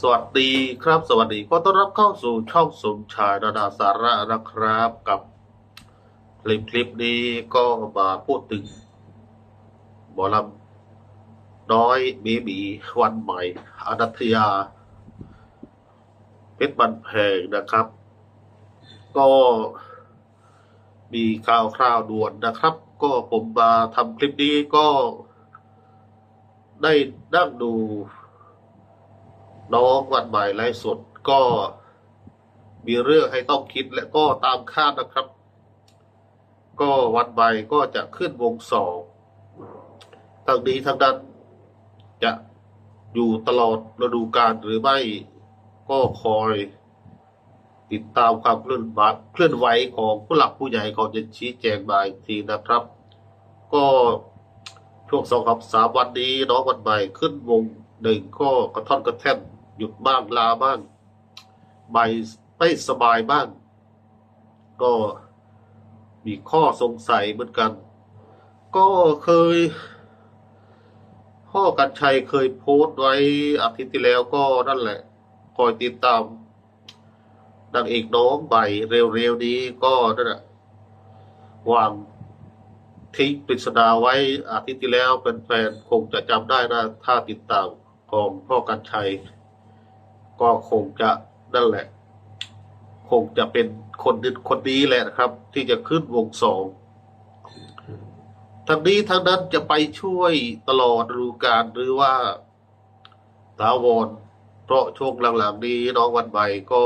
สวัสดีครับ สวัสดีก็ต้อนรับเข้าสู่ช่องสมชายนานาสาระนะครับกับคลิปคลิปนี้ก็มาพูดถึงหมอลำน้อยเบบีวันใหม่อนัทยาเพชรบันแพงนะครับ ก็มีข่าวคราวด่วนนะครับ ก็ผมมาทำคลิปนี้ก็ได้นั่งดู น้องวันใหม่ไลฟ์สดก็มีเรื่องให้ต้องคิดและก็ตามคาดนะครับ ก็วันใหม่ก็จะขึ้นวงสองทางนี้ทางนั้นจะอยู่ตลอดฤดูกาลหรือไม่ก็คอยติดตามความเคลื่อนไหวเคลื่อนไหวของผู้หลักผู้ใหญ่เขาจะชี้แจงมาอีกทีนะครับ ก็ช่วงสองครับสามวันนี้น้องวันใหม่ขึ้นวงหนึ่งก็กระท่อนกระแท่น ยุดบ้างลาบ้างใบไม่สบายบ้าง ก็มีข้อสงสัยเหมือนกัน ก็เคย พ่อกันชัยเคยโพสต์ไว้อาทิตย์ที่แล้วก็นั่นแหละ คอยติดตามนางเอกน้องใบเร็วๆนี้ก็นั่นแหละวางทิ้งปริศนาไว้อาทิตย์ที่แล้วเป็นแฟนๆคงจะจำได้นะถ้าติดตามของพ่อกันชัย ก็คงจะนั่นแหละ คงจะเป็นคนนึคนนี้แหละครับ ที่จะขึ้นวงสองทางนี้ทางนั้นจะไปช่วยตลอดฤดูกาลหรือว่าถาวรเพราะช่วงหลังๆนี้น้องวันใหม่ก็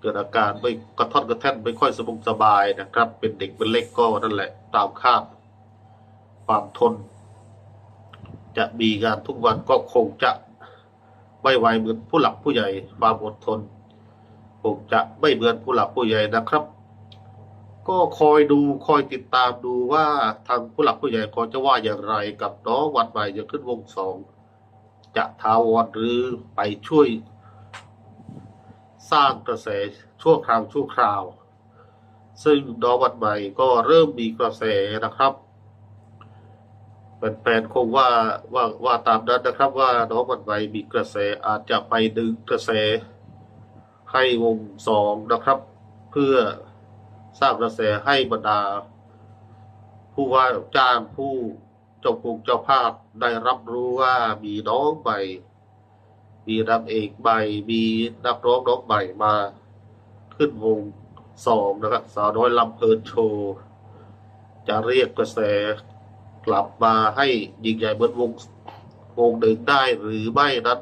เกิดอาการไม่กระท่อนกระแท่นไม่ค่อยสบงสบายนะครับ เป็นเด็กเป็นเล็กก็นั่นแหละตามคาดความทน จะมีงานทุกวันก็คงจะ ไม่ไหวเหมือนผู้หลักผู้ใหญ่ความอดทนคงจะไม่เหมือนผู้หลักผู้ใหญ่นะครับ ก็คอยดูคอยติดตามดูว่าทางผู้หลักผู้ใหญ่เขาจะว่าอย่างไรกับน้องวันใหม่จะขึ้นวงสองจะทาวรหรือไปช่วย สร้างกระแสชั่วคราวชั่วคราว ซึ่งน้องวันใหม่ก็เริ่มมีกระแสนะครับ แฟนๆคงว่าว่าว่าตามนั้นนะครับ ว่าน้องวันใหม่มีกระแสอาจจะไปดึงกระแสให้วงสองนะครับ เพื่อสร้างกระแสให้บรรดา ผู้ว่าจ้างผู้เจ้าภูเจ้าภาพได้รับรู้ว่ามีน้องใหม่มีนางเอกใหม่มีนักร้องน้องใหม่มาขึ้นวงสองนะครับ สาวน้อยลำเพลินโชว์ จะเรียกกระแส กลับมาให้ยิ่งใหญ่เหมือนวงวงหนึ่งได้หรือไม่นั้น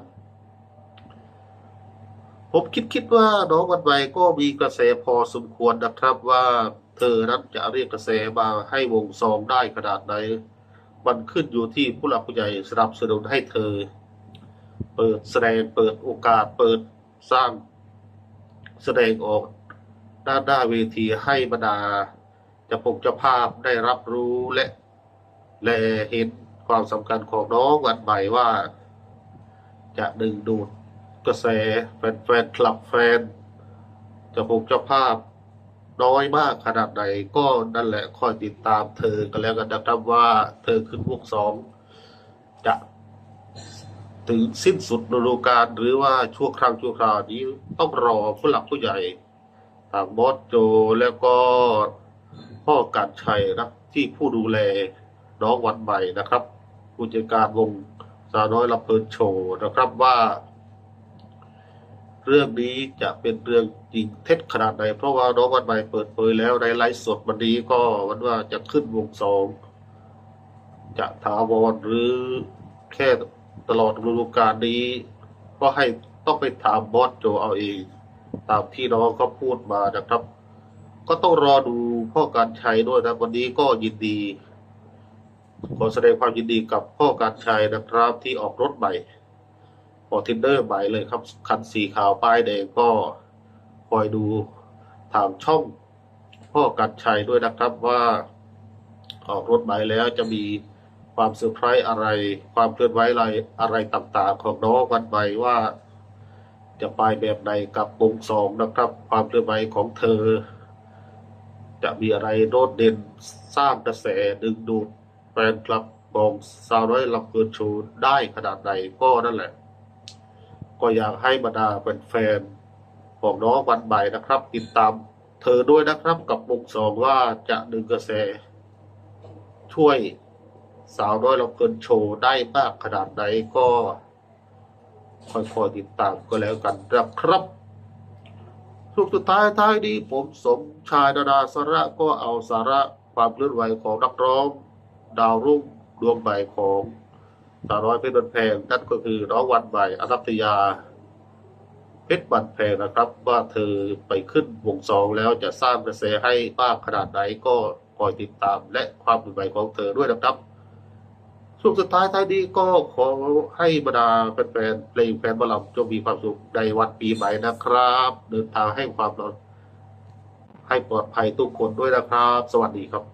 ผมคิดคิดว่าน้องวันใหม่ก็มีกระแสพอสมควรนะครับว่าเธอนั้นจะเรียกกระแสมาให้วงสองได้ขนาดไหนมันขึ้นอยู่ที่ผู้หลักผู้ใหญ่สนับสนุนให้เธอ เปิดแสดงเปิดโอกาสเปิดสร้างแสดงออกด้านหน้าเวทีให้บรรดาเจะปกเจ้าภาพได้รับรู้และ และเห็นความสำคัญของน้องวันใหม่ว่า จะดึงดูดกระแสแฟนๆคลับแฟนจะปกเจ้าภาพน้อยมากขนาดไหนก็นั่นแหละคอยติดตามเธอกันแล้วกันนะครับว่าเธอขึ้นวงสองจะถึงสิ้นสุดฤดูกาลหรือว่าชั่วครั้งชั่วคราวนี้ต้องรอผู้หลักผู้ใหญ่ทางบอสโจแล้วก็พ่อการชัยนะที่ผู้ดูแล น้องวันใหม่นะครับผู้จัดการวงสาวน้อยลำเพลินโชว์นะครับว่า เรื่องนี้จะเป็นเรื่องจริงเท็จขนาดไหนเพราะว่าน้องวันใหม่เปิดเผยแล้วในไลฟ์สดวันนี้ก็วันว่าจะขึ้นวงสองจะถาวรหรือแค่ตลอดฤดูกาลนี้ ก็ให้ต้องไปถามบอสโจเอาเอง ตามที่น้องเขาพูดมานะครับ ก็ต้องรอดูพ่อการใชัยด้วยนะวันนี้ก็ยินดี ขอแสดงความยินดีกับพ่อการชัยนะครับ ที่ออกรถใหม่ฟอร์ทินเดอร์ใหม่เลยครับ คันสีขาวป้ายแดงก็คอยดูถามช่องพ่อการชัยด้วยนะครับว่าออกรถใหม่แล้วจะมีความเซอร์ไพรส์อะไร ความเคลื่อนไหวอะไรอะไรต่างๆ ของน้องวันใหม่ว่า จะไปแบบไหนกับวงสองนะครับ ความเคลื่อนไหวของเธอ จะมีอะไรโดดเด่นสร้างกระแสดึงดูด แฟนคลับของสาวน้อยลำเพลินโชว์ได้ขนาดไหนก็นั่นแหละ ก็อยากให้บรรดาแฟนๆของน้องวันใหม่นะครับ ติดตามเธอด้วยนะครับกับมุกสองว่าจะดึงกระแส ช่วยสาวน้อยเราเกินโชว์ได้มากขนาดไหนก็ค่อยๆติดตามก็แล้วกันนะครับสุดสุดท้ายท้ายดีผมสมชายดาดาสาระก็เอาสาระความเคลื่อนไหวของนักร้อง ดาวรุ่งดวงใหม่ของสาวน้อยเพชรบันแพงนั่นก็คือน้องวันใหม่อนัตยา เพชรบันแพงนะครับ ว่าเธอไปขึ้นวงสองแล้วจะสร้างกระแสให้มาขนาดไหนก็คอยติดตามและความเคลื่อนไหวของเธอด้วยนะครับช่วงสุดท้ายท้ายดีก็ขอให้บรรดาแฟนๆเพลงแฟนบอลจงมีความสุขในวันปีใหม่นะครับ เดินทางให้ความปลอดให้ปลอดภัยทุกคนด้วยนะครับ สวัสดีครับ